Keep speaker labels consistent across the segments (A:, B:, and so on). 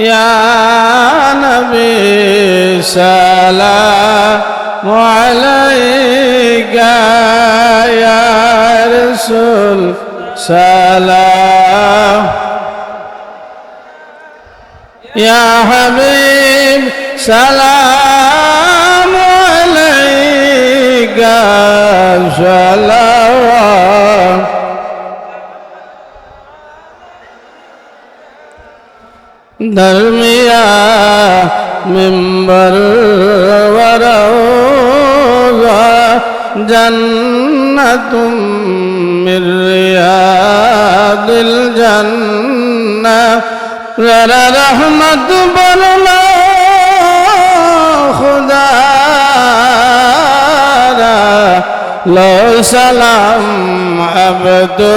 A: يا نبي سلام عليك يا رسول سلام. يا حبيب سلام. ধর্মিয়া মিম্বর জন্নতুম মিরিয়াদিল জন্ন রহমত বলনা খুদারা লো সালাম আবদু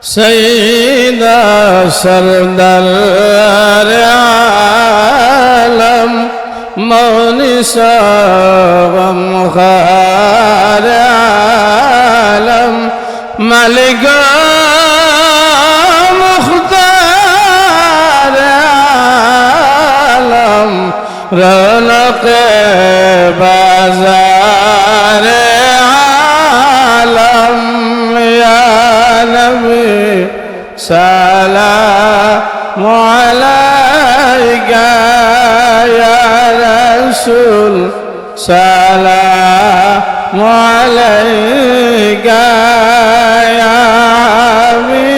A: سيد سردار عالم مونس ومخار عالم ملك সালাম আলাইকা ইয়া রাসূল সালাম আলাইকা ইয়া আমি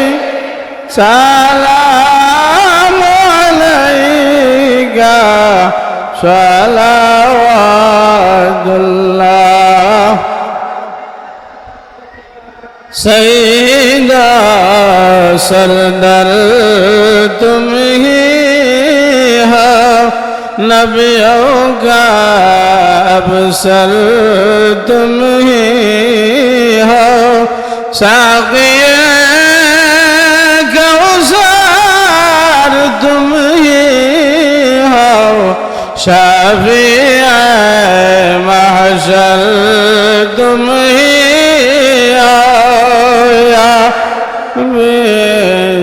A: সালাম আলাইকা সালাওয়াতুল্লাহ সাইয়্যিদা सरदर तुम ही हो नबियों का अवसर तुम ही हो साकी कौसार तुम ही हो शाफिया महशर तुम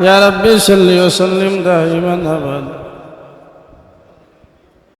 A: يا رب صل وسلم دائما ابدا